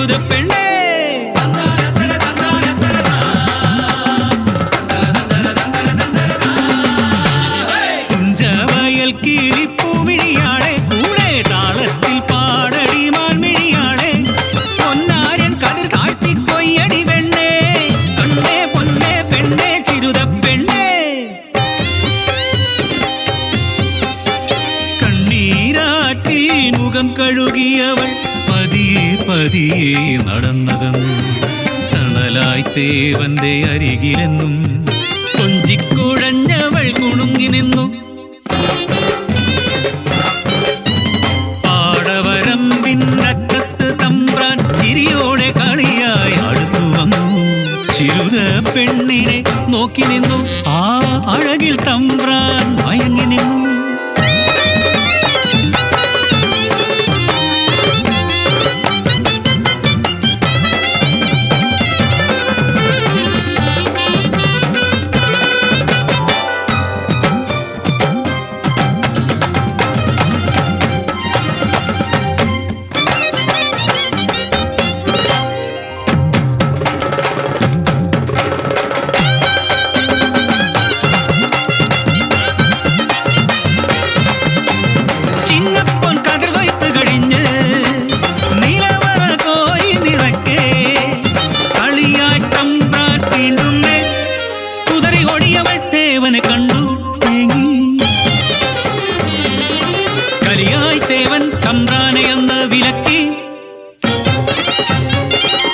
புது பெண்ணே. குஞ்சவயல் கிளி பூமிழியாளே கூடே தாளத்தில் பாடடி மான்மிழியாளே பொன்னாரியன் கதிர் தாழ்த்தி கொய்யடி வெண்ணே. பொன்னே பொன்னே பெண்ணே சிறுத பெண்ணே. கண்ணீராற்றில் முகம் கழு പതിയെ നടന്നകന്നു തണലായി തേവന്റെ അരികിലെന്നും കൊഞ്ചിക്കുഴഞ്ഞവൾ കുണുങ്ങി നിന്നു. ചിരുത പെണ്ണിനെ നോക്കി നിന്നു. ആ അഴകിൽ തമ്പ്രാൻ ചിങ്ങപ്പൊൻ കതിർ കൊയ്ത്ത് കഴിഞ്ഞ് നിലവറ കോരി നിറക്കെ കളിയായി തമ്പ്രാൻ വീണ്ടുന്നേ കുതറി ഓടിയവൾ തേവനെ കണ്ടു കളിയായി തേവൻ തമ്പ്രാനെ എന്ന് വിലക്കി.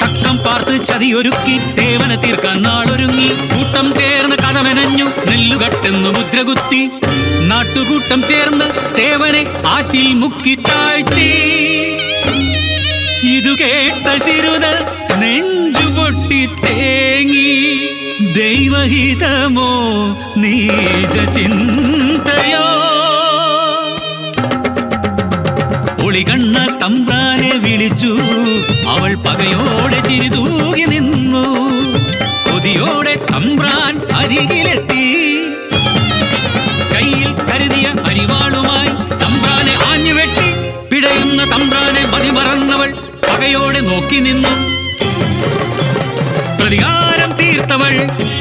തക്കം പാർത്ത് ചതിയൊരുക്കി തേവനെ തീർക്കാൻ നാളൊരുങ്ങി. കൂട്ടം ചേർന്ന് കഥമെനഞ്ഞു നെല്ലുകട്ടെന്നു മുദ്രകുത്തി. നാട്ടുകൂട്ടം ചേർന്ന് തേവനെ ആറ്റിൽ മുക്കി താഴ്ത്തി. ഇതു കേട്ട ചിരുത നെഞ്ചുപൊട്ടി തേങ്ങി. ദൈവഹിതമോ നീജ ചിന്തയോ? ഒളികണ്ണ തമ്പ്രാനെ വിളിച്ചു. അവൾ പകയോടെ ചിരിതൂകി നിന്നു. കൊതിയോടെ തമ്പ്രാൻ അരികിലെത്തി. തമ്പ്രാനെ മതിമറന്നവൾ പകയോടെ നോക്കി നിന്നു. പ്രതികാരം തീർത്തവൾ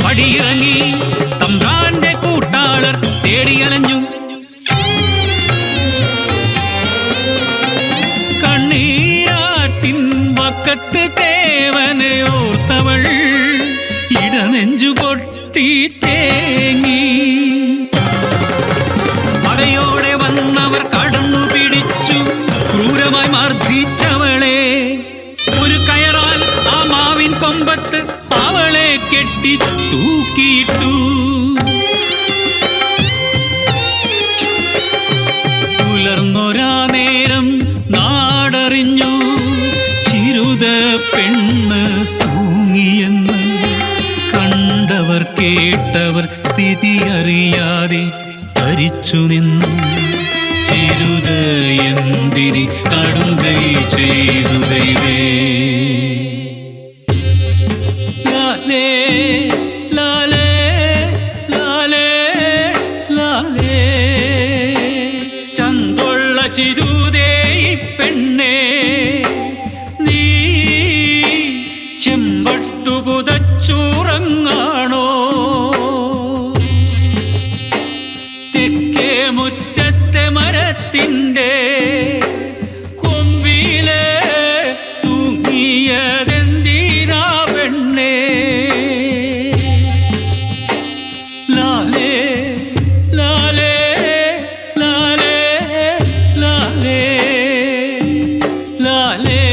പടിയിറങ്ങി. തമ്പ്രാന്റെ കൂട്ടാളർ തേടിയലഞ്ഞു. കണ്ണീരാട്ടിൻ വക്കത്ത് തേവനെ ഓർത്തവൾ ഇടനെഞ്ചു പൊട്ടി തേങ്ങി. പകയോടെ വന്നവർ ക്രൂരമായി മർദ്ദിച്ചവളെ. ഒരു കയറാൽ ആ മാവിൻ കൊമ്പത്ത് അവളെ കെട്ടി തൂക്കിയിട്ടു. പുലർന്നൊരാ നേരം നാടറിഞ്ഞു. ചിരുത പെണ്ണ് തൂങ്ങിയെന്ന് കണ്ടവർ കേട്ടവർ സ്ഥിതി അറിയാതെ ഭരിച്ചു നിന്നു. എന്തിരി കടുങ്കൈ ചെയ്തു ദൈവേ. പെണ്ണേ. നീ ചെമ്പട്ടു പുതച്ചുറങ്ങാണോ? ஞானே